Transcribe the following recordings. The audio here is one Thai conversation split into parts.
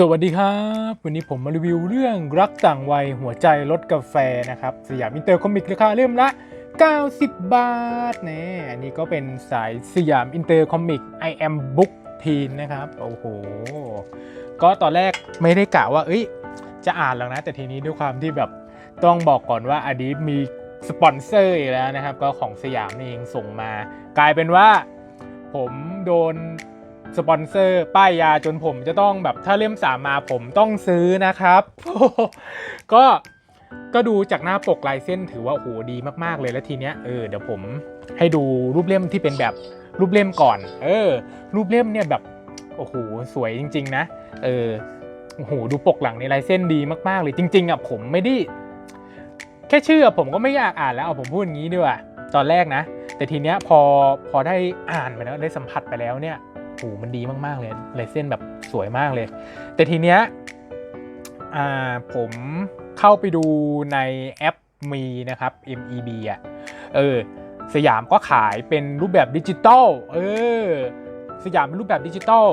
สวัสดีครับ วันนี้ผมมารีวิวเรื่องรักต่างวัยหัวใจรสกาแฟนะครับ สยามอินเตอร์คอมิกราคาเล่มละ 90 บาทนะอันนี้ก็เป็นสายสยามอินเตอร์คอมิก I am book teen นะครับ โอ้โห ก็ตอนแรกไม่ได้กะว่า เอ้ย จะอ่านหรอกนะ แต่ทีนี้ด้วยความที่แบบต้องบอกก่อนว่าอันนี้มีสปอนเซอร์อีกแล้วนะครับ ก็ของสยามเองส่งมา กลายเป็นว่าผมโดน สปอนเซอร์ป้ายยาจนผมจะต้องแบบถ้าเล่มสามมาผมต้องซื้อนะครับ ก็ก็ดูจากหน้าปกลายเส้นถือว่าโอ้โหดีมากๆเลยแล้วทีเนี้ยเออเดี๋ยวผมให้ดูรูปเล่มที่เป็นแบบรูปเล่มก่อน เออ รูปเล่มเนี่ยแบบโอ้โหสวยจริง ๆ นะ เออโอ้โหดูปกหลังในลายเส้นดีมากๆเลยจริง ๆอะผมไม่ได้แค่ชื่อผมก็ไม่อยากอ่านแล้วเอาผมพูดอย่างนี้ดีกว่าตอนแรกนะ แต่ทีเนี้ยพอพอได้อ่านไปแล้วได้สัมผัสไปแล้วเนี่ย โอ้โหมันดีมากๆเลยลายเส้นแบบสวยมากเลย แต่ทีเนี้ยอ่าผมเข้าไปดูในแอปมีนะครับ MEB อะเออสยามก็ขายเป็นรูปแบบดิจิตอลเออสยามเป็นรูปแบบดิจิตอล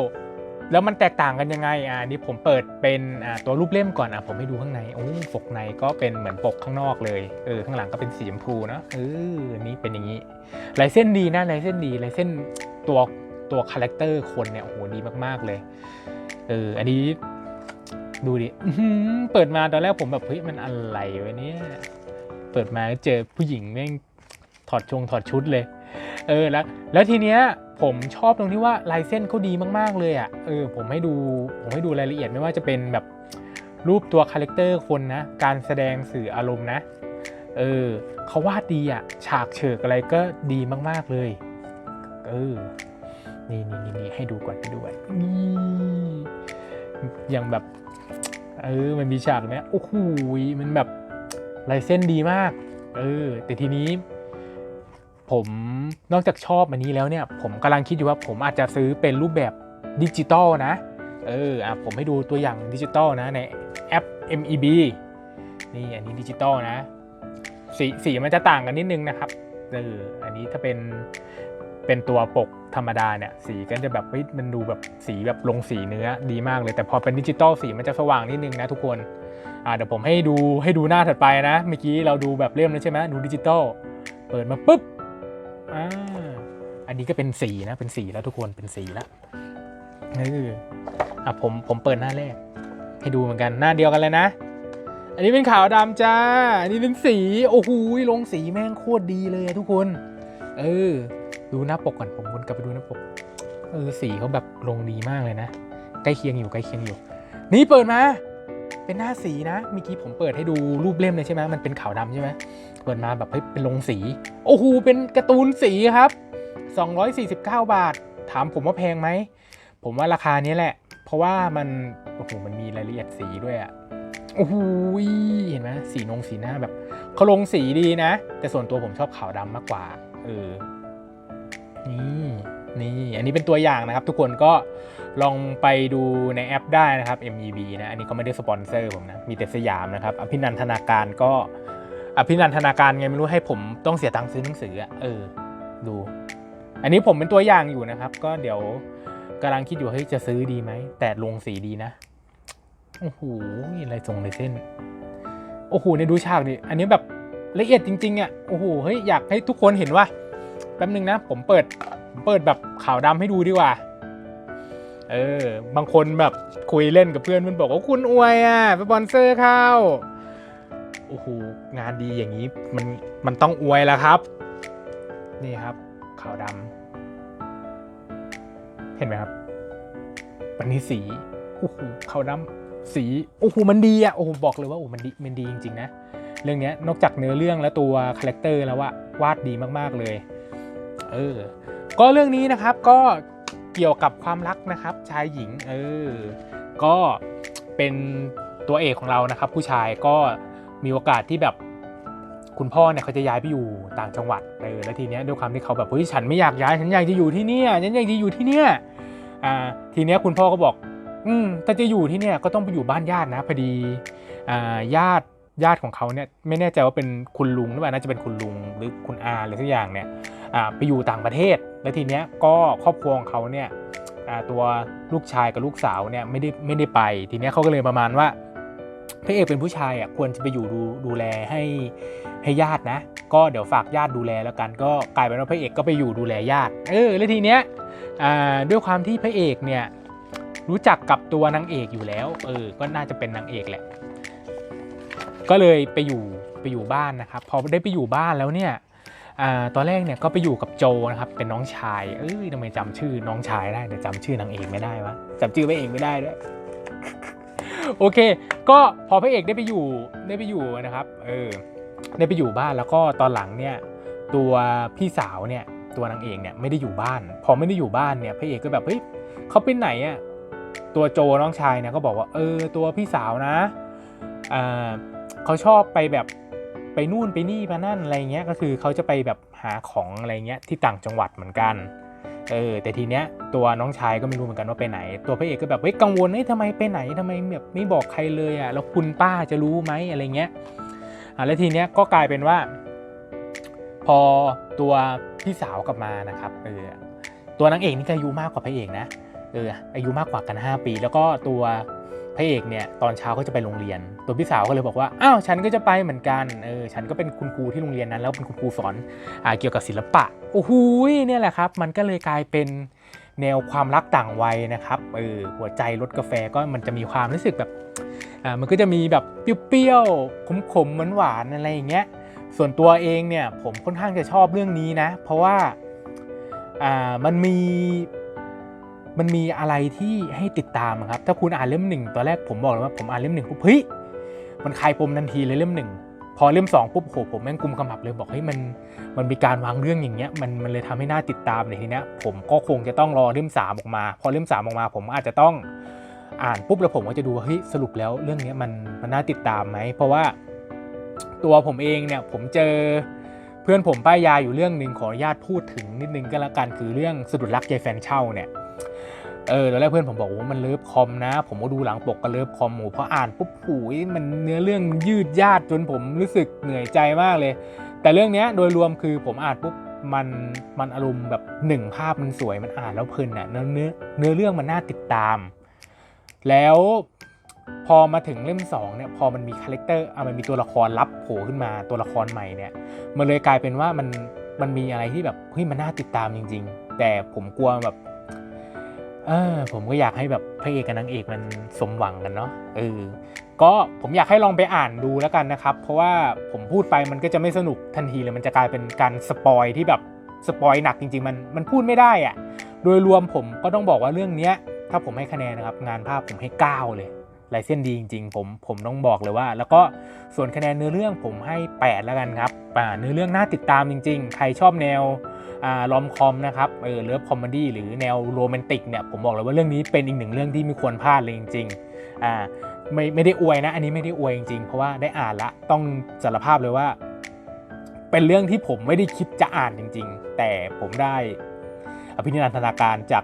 แล้วมันแตกต่างกันยังไงอ่านี่ผมเปิดเป็นอ่าตัวรูปเล่มก่อนอะผมให้ดูข้างในโอ้ปกในก็เป็นเหมือนปกข้างนอกเลยเออข้างหลังก็เป็นสีชมพูนะเออนี่เป็นอย่างนี้ลายเส้นดีนะลายเส้นดีลายเส้นตัว ตัวคาแรคเตอร์คนเนี่ยโหดีมากๆเลยเอออันนี้ดูดิเปิดมาตอนแรกผมแบบเฮ้ยมันอะไรวะเนี่ยเปิดมาเจอผู้หญิงแม่งถอดชงถอดชุดเลย เออแล้วแล้วทีเนี้ยผมชอบตรงที่ว่าลายเส้นเขาดีมากๆเลยอะเออผมให้ดูผมให้ดูรายละเอียดไม่ว่าจะเป็นแบบรูปตัวคาแรคเตอร์คนนะ การแสดงสื่ออารมณ์นะ เออเขาวาดดีอะ ฉากเฉิกอะไรก็ดีมากๆเลย เออ นี่นี่นี่นี่ให้ดูก่อนให้ดูก่อนนี่อย่างแบบ เออมันมีฉากเนี้ยโอ้โหมันแบบลายเส้นดีมาก เออ แต่ทีนี้ ผมนอกจากชอบอันนี้แล้วเนี่ย ผมกำลังคิดอยู่ว่าผมอาจจะซื้อเป็นรูปแบบดิจิตอลนะ เอออะผมให้ดูตัวอย่างดิจิตอลนะในแอป MEB นี่อันนี้ดิจิตอลนะสีสีมันจะต่างกันนิดนึงนะครับเอออันนี้ถ้าเป็น เป็นตัวปกธรรมดาเนี่ยสีก็จะแบบมันดูแบบสีแบบลงสีเนื้อดีมากเลย แต่พอเป็นดิจิตอลสีมันจะสว่างนิดนึงนะทุกคนอ่าเดี๋ยวผมให้ดูให้ดูหน้าถัดไปนะเมื่อกี้เราดูแบบเล่มแล้วใช่ไหมดูดิจิตอลเปิดมาปุ๊บอ่าอันนี้ก็เป็นสีนะเป็นสีแล้วทุกคนเป็นสีแล้วเอออะผมผมเปิดหน้าแรก ให้ดูเหมือนกันหน้าเดียวกันเลยนะ อันนี้เป็นขาวดำจ้า อันนี้เป็นสี โอ้โหลงสีแม่งโคตรดีเลยทุกคน เออ ดูหน้าปกก่อนผมวนกลับไปดูหน้าปกเออสีเขาแบบลงดีมากเลยนะ ใกล้เคียงอยู่ใกล้เคียงอยู่ นี่เปิดมา เป็นหน้าสีนะเมื่อกี้ผมเปิดให้ดูรูปเล่มเลยใช่ไหมมันเป็นขาวดำใช่ไหมเปิดมาแบบเฮ้ยเป็นลงสีโอ้โหเป็นการ์ตูนสีครับ 249 บาท ถามผมว่าแพงไหมผมว่าราคานี้แหละ เพราะว่ามันโอ้โหมันมีรายละเอียดสีด้วยอะโอ้โหเห็นไหมสีนงสีหน้าแบบเขาลงสีดีนะ แต่ส่วนตัวผมชอบขาวดำมากกว่าเออ นี่นี่อันนี้เป็นตัวอย่างนะครับทุกคนก็ลองไปดูในแอปได้นะครับ MEB นะอันนี้ก็ไม่ได้สปอนเซอร์ผมนะ มีแต่สยามนะครับ อภินันทนาการก็อภินันทนาการไงไม่รู้ให้ผมต้องเสียตังค์ซื้อหนังสือเออดู อันนี้ผมเป็นตัวอย่างอยู่นะครับ ก็เดี๋ยวกำลังคิดอยู่เฮ้ยจะซื้อดีไหม แต่ลงสีดีนะโอ้โหอะไรทรงเลยเส้นโอ้โหในดูฉากดิอันนี้แบบละเอียดจริงๆอะโอ้โหเฮ้ยอยากให้ทุกคนเห็นว่า แป๊บนึงนะ ผมเปิดเปิดแบบขาวดำให้ดูดีกว่า เออ บางคนแบบคุยเล่นกับเพื่อนมันบอกว่าคุณอวยอะสปอนเซอร์เข้า โอ้โห งานดีอย่างนี้มันมันต้องอวยแล้วครับ นี่ครับขาวดำเห็นไหมครับวันนี้สีโอ้โหขาวดำสีโอ้โหมันดีอะโอ้โหบอกเลยว่าโอ้มันดีมันดีจริงๆนะเรื่องนี้นอกจากเนื้อเรื่องและตัวคาแรคเตอร์แล้วว่าวาดดีมากๆเลย เออ ก็เรื่องนี้นะครับก็เกี่ยวกับความรักนะครับชายหญิง เออ ก็เป็นตัวเอกของเรานะครับ ผู้ชายก็มีโอกาสที่แบบคุณพ่อเนี่ยเขาจะย้ายไปอยู่ต่างจังหวัดเออแล้วทีเนี้ยด้วยความที่เขาแบบเฮ้ยฉันไม่อยากย้ายฉันอยากจะอยู่ที่เนี่ยฉันอยากจะอยู่ที่เนี่ยอ่าทีเนี้ยคุณพ่อก็บอก อืมถ้าจะอยู่ที่เนี่ยก็ต้องไปอยู่บ้านญาตินะพอดีอ่าญาติญาติของเขาเนี่ยไม่แน่ใจว่าเป็นคุณลุงหรือเปล่าน่าจะเป็นคุณลุงหรือคุณอาหรือสักอย่างเนี่ย ไปอยู่ต่างประเทศ แล้วทีเนี้ยก็ครอบครัวของเขาเนี่ยอ่าตัวลูกชายกับลูกสาวเนี่ยไม่ได้ไม่ได้ไป ทีเนี้ยเขาก็เลยประมาณว่าพระเอกเป็นผู้ชายอะควรจะไปอยู่ดูดูแลให้ให้ญาตินะ ก็เดี๋ยวฝากญาติดูแลแล้วกัน ก็กลายเป็นว่าพระเอกก็ไปอยู่ดูแลญาติ เออแล้วทีเนี้ยอ่าด้วยความที่พระเอกเนี่ยรู้จักกับตัวนางเอกอยู่แล้ว เออ ก็น่าจะเป็นนางเอกแหละ ก็เลยไปอยู่ไปอยู่บ้านนะครับ พอได้ไปอยู่บ้านแล้วเนี่ย ตอนแรกเนี่ยก็ไปอยู่กับโจนะครับเป็นน้องชายเอ้ยทำไมจำชื่อน้องชายได้แต่จำชื่อนางเอกไม่ได้วะจำชื่อพระเอกไม่ได้ด้วยโอเค ก็พอพระเอกได้ไปอยู่ได้ไปอยู่นะครับเออได้ไปอยู่บ้านแล้วก็ตอนหลังเนี่ยตัวพี่สาวเนี่ยตัวนางเอกเนี่ยไม่ได้อยู่บ้าน พอไม่ได้อยู่บ้านเนี่ยพระเอกก็แบบเฮ้ยเขาไปไหนอะ่ะตัวโจน้องชายเนี่ยก็บอกว่าเออตัวพี่สาวนะอ่าเขาชอบไปแบบ ไปนู่นไปนี่มานั่นอะไรเงี้ยก็คือเขาจะไปแบบหาของอะไรเงี้ยที่ต่างจังหวัดเหมือนกันเออแต่ทีเนี้ยตัวน้องชายก็ไม่รู้เหมือนกันว่าไปไหน ตัวพระเอกก็แบบเฮ้ยกังวลเฮ้ยทำไมไปไหนทำไมแบบไม่บอกใครเลยอะแล้วคุณป้าจะรู้ไหมอะไรเงี้ยอะแล้วทีเนี้ยก็กลายเป็นว่า พอตัวพี่สาวกลับมานะครับเออตัวนางเอกนี่ก็อายุมากกว่าพระเอกนะเอออายุมากกว่ากัน 5 ปี แล้วก็ตัว พระเอกเนี่ยตอนเช้าก็จะไปโรงเรียน ตัวพี่สาวก็เลยบอกว่าอ้าวฉันก็จะไปเหมือนกันเออฉันก็เป็นคุณครูที่โรงเรียนนั้น แล้วเป็นคุณครูสอนอเกี่ยวกับศิลปะโอ้โหเนี่ยแหละครับ มันก็เลยกลายเป็นแนวความรักต่างวัยนะครับเออหัวใจรสกาแฟก็มันจะมีความรู้สึกแบบอ่ามันก็จะมีแบบเปรี้ยวๆขมๆหวานๆอะไรอย่างเงี้ยส่วนตัวเองเนี่ยผมค่อนข้างจะชอบเรื่องนี้นะ เพราะว่าอ่ามันมี มันมีอะไรที่ให้ติดตามครับ ถ้าคุณอ่านเล่มหนึ่งตอนแรกผมบอกเลยว่าผมอ่านเล่มหนึ่งปุ๊บเฮ้ยมันคลายปมทันทีเลยเล่มหนึ่งพอเล่มสองปุ๊บโหผมแม่งกุมกำลับเลยบอกเฮ้ยมันมันมีการวางเรื่องอย่างเงี้ยมันมันเลยทำให้น่าติดตามในทีเนี้ยผมก็คงจะต้องรอเล่มสามออกมา พอเล่มสามออกมาผมอาจจะต้องอ่านปุ๊บแล้วผมก็จะดูว่าเฮ้ยสรุปแล้วเรื่องเนี้ยมันมันน่าติดตามไหมเพราะว่าตัวผมเองเนี่ยผมเจอเพื่อนผมป้ายยาอยู่เรื่องหนึ่งขออนุญาตพูดถึงนิดนึงก็แล้วกันคือเรื่องสะดุดรักยายแฟนเช่าเนี่ย เออตอนแรกเพื่อนผมบอกว่ามันเลิฟคอมนะ ผมก็ดูหลังปกก็เลิฟคอมหมูพออ่านปุ๊บหูยมันเนื้อเรื่องยืดยาดจนผมรู้สึกเหนื่อยใจมากเลย แต่เรื่องเนี้ยโดยรวมคือผมอ่านปุ๊บมันมันอารมณ์แบบหนึ่งภาพมันสวยมันอ่านแล้วเพลินอะเนื้อเนื้อเนื้อเรื่องมันน่าติดตาม แล้วพอมาถึงเล่ม2เนี่ยพอมันมีคาแรคเตอร์อะมันมีตัวละครลับโผล่ขึ้นมาตัวละครใหม่เนี่ยมันเลยกลายเป็นว่ามันมันมีอะไรที่แบบเฮ้ยมันน่าติดตามจริง ๆ แต่ผมกลัวแบบ เออผมก็อยากให้แบบพระเอกกับนางเอกมันสมหวังกันเนาะเออก็ผมอยากให้ลองไปอ่านดูแล้วกันนะครับ เพราะว่าผมพูดไปมันก็จะไม่สนุกทันทีเลยมันจะกลายเป็นการสปอยที่แบบสปอยหนักจริง ๆ มันมันพูดไม่ได้อะโดยรวมผมก็ต้องบอกว่าเรื่องเนี้ย ถ้าผมให้คะแนนนะครับ งานภาพผมให้ 9 เลยลายเส้นดีจริงๆผมผมต้องบอกเลยว่า แล้วก็ส่วนคะแนนเนื้อเรื่องผมให้ 8 แล้วกันครับอ่าเนื้อเรื่องน่าติดตามจริง ๆ ใครชอบแนว ลอมคอมนะครับเออเลิฟคอมเมดี้หรือแนวโรแมนติกเนี่ยผมบอกเลยว่าเรื่องนี้เป็นอีกหนึ่งเรื่องที่ไม่ควรพลาดเลยจริงๆอ่าไม่ไม่ได้อวยนะ อันนี้ไม่ได้อวยจริงๆ เพราะว่าได้อ่านละต้องสารภาพเลยว่า เป็นเรื่องที่ผมไม่ได้คิดจะอ่านจริง ๆ แต่ผมได้อภินันทนาการจาก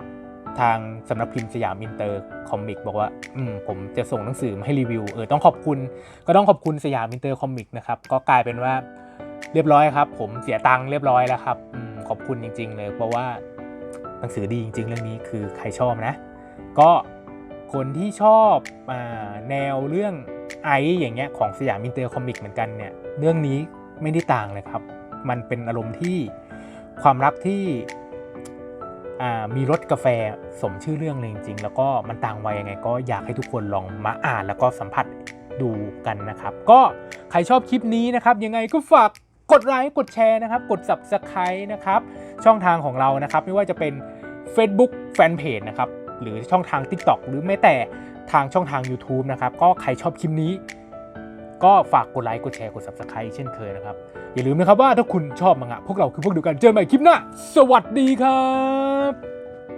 ทางสำนักพิมพ์สยามอินเตอร์คอมิกบอกว่าอืมผมจะส่งหนังสือมาให้รีวิวเออต้องขอบคุณ ก็ต้องขอบคุณสยามอินเตอร์คอมิกนะครับก็กลายเป็นว่าเรียบร้อยครับ ผมเสียตังค์เรียบร้อยแล้วครับอืม ขอบคุณจริง ๆ เลย เพราะว่าหนังสือดีจริง ๆ เรื่องนี้คือใครชอบนะ ก็คนที่ชอบอแนวเรื่องไอซ์อย่างเงี้ยของสยามอินเตอร์คอมิกเหมือนกันเนี่ยเรื่องนี้ไม่ได้ต่างเลยครับ มันเป็นอารมณ์ที่ความรักที่มีรสกาแฟสมชื่อเรื่องเลยจริงๆ แล้วก็มันต่างวัยยังไง ก็อยากให้ทุกคนลองมาอ่านแล้วก็สัมผัสดูกันนะครับ ก็ใครชอบคลิปนี้นะครับ ยังไงก็ฝาก กดไลค์กดแชร์นะครับ กด Subscribe นะครับ ช่องทางของเรานะครับ ไม่ว่าจะเป็น Facebook Fanpage นะครับ หรือช่องทาง TikTok หรือแม้แต่ทางช่องทาง YouTube นะครับ ก็ใครชอบคลิปนี้ ก็ฝากกดไลค์กดแชร์กด Subscribe เช่นเคยนะครับ อย่าลืมนะครับว่าถ้าคุณชอบมังงะพวกเราคือพวกเดียวกันเจอกันใหม่คลิปหน้าสวัสดีครับ